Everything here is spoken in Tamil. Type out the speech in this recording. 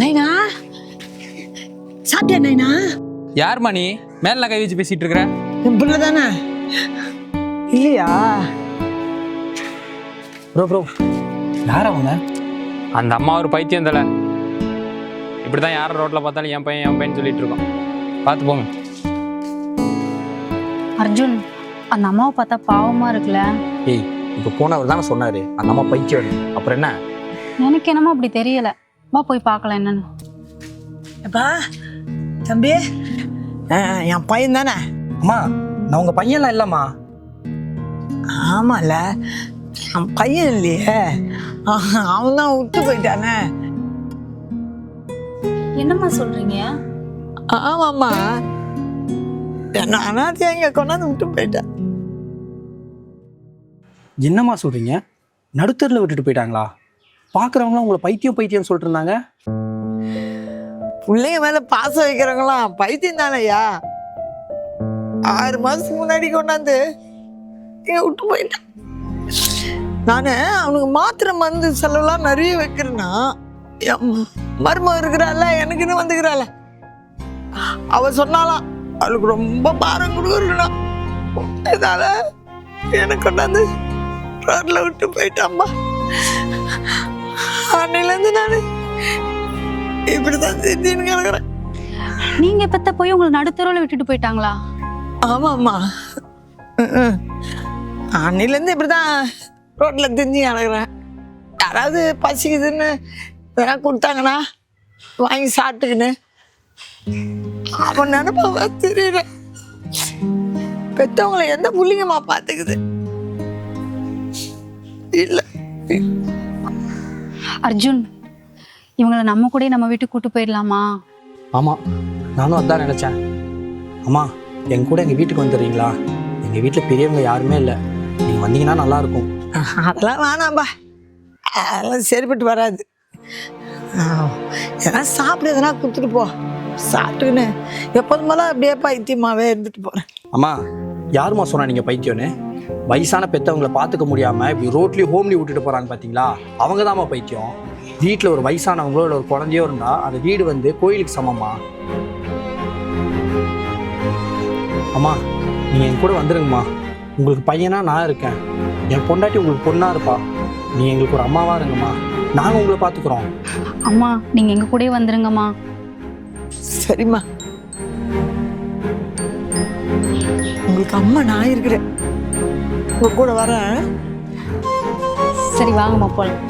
நைனா? சாப்பிட்டியா நைனா? யார் மணி? மேல கை வச்சு பேசிட்டு இருக்கிற? தானே? இல்லையா? ப்ரோ ப்ரோ யார் அவங்க அந்த அம்மா ஒரு பைத்தியம் தல. இப்படிதான் யார் ரோட்ல பார்த்தாலும் என் பையன் என் பையன் சொல்லிட்டு இருக்கோம் பார்த்து போங்க. அர்ஜுன் அந்த அம்மாவை பார்த்தா பாவமா இருக்குல்ல? ஏய் இப்போ போனவர் தானே சொன்னாரு அந்த அம்மா பைத்தியம். அப்புறம் என்ன? எனக்கு என்னமோ அப்படி தெரியல. வா போய் பார்க்கலாம் என்னன்னு. அப்பா தம்பி? ஆ, என் பையன் தானே? அம்மா நான் உங்க பையன்லாம் இல்லம்மா. ஆமால என் பையன் இல்லையே. அவன் தான் விட்டு போயிட்டானே. என்னம்மா சொல்றீங்க? ஆமாம்மா. என்ன அனாதையா இங்க கொண்டாந்து விட்டு போயிட்டேன். என்னம்மா சொல்றீங்க? நடுத்தரில் விட்டுட்டு போயிட்டாங்களா? பார்க்குறவங்களாம் உங்களை பைத்தியம் பைத்தியம் சொல்லிட்டு இருந்தாங்க பிள்ளைங்க மேல பாசம் வைக்கிறவங்களாம் பைத்தியம் தானேயா ஆறு மாசத்துக்கு முன்னாடி கொண்டாந்து விட்டு போயிட்டேன். நான் அவனுக்கு மாத்திரை மருந்து செலவுலாம் நிறைய வைக்கிறேன்னா என் மருமக இருக்கிறாள் எனக்குன்னு வந்துக்கிறாள். அவ சொன்னாலாம் அவளுக்கு ரொம்ப பாரம் கொடுக்குறா இதால எனக்கு கொண்டாந்து ரோட்ல விட்டு போயிட்டாம்மா. அன்னையிலேருந்து நான் இப்படிதான் திடீர்னு கிடக்குறேன். நீங்க பெத்த போய் உங்களை நடுத்தரோல விட்டுட்டு போயிட்டாங்களா? ஆமாம்மா. ம்ம். அன்னையிலேருந்து இப்படிதான் ரோட்ல திரிஞ்சு கிடக்குறேன். யாராவது பசிக்குதுன்னு வேணா கொடுத்தாங்கன்னா வாங்கி சாப்பிட்டுக்கின்னு. அவன் நினைப்பாவ தெரியல. பெத்தவங்களை எந்த புள்ளிங்கம்மா பார்த்துக்குது? இல்லை. அர்ஜுன் இவங்களை நம்ம கூட நம்ம வீட்டுக்கு கூட்டு போயிடலாமா? ஆமாம் நானும் அதான் நினச்சேன். அம்மா எங்க கூட எங்கள் வீட்டுக்கு வந்துடுறீங்களா? எங்கள் வீட்டில் பெரியவங்க யாருமே இல்லை. நீங்கள் வந்தீங்கன்னா நல்லாயிருக்கும் அதெல்லாம் வேணாம்பா. அதெல்லாம் சரிப்பட்டு வராது. ஏன்னா சாப்பிட எதனா கொடுத்துட்டு போ. சாப்பிட்டுக்கின்னு எப்போதும் போல அப்படியே பைத்தியமாவே இருந்துட்டு போறேன். அம்மா யாரும்மா சொன்னா நீங்கள் பைத்தியம்னு? வயசான பெத்தவங்கள பார்த்துக்க முடியாமல் இப்படி ரோட்லேயும் ஹோம்லி விட்டுட்டு போகிறாங்க பார்த்தீங்களா அவங்க தாம்மா பைத்தியம். வீட்டில் ஒரு வயசானவங்களோ இல்லை ஒரு குழந்தையோ இருந்தால் அந்த வீடு வந்து கோயிலுக்கு சமம்மா? அம்மா நீங்கள் என் கூட வந்துருங்கம்மா. உங்களுக்கு பையனா நான் இருக்கேன். என் பொண்டாட்டி உங்களுக்கு பொண்ணா இருப்பா. நீ எங்களுக்கு ஒரு அம்மாவா இருங்கம்மா. நாங்கள் உங்களை பார்த்துக்குறோம். அம்மா நீங்க எங்க கூடயே வந்துருங்கம்மா. சரிம்மா. உங்களுக்கு அம்மா நான் இருக்கிறேன். உங்க கூட வரேன். சரி வாங்கம்மா போகலாம்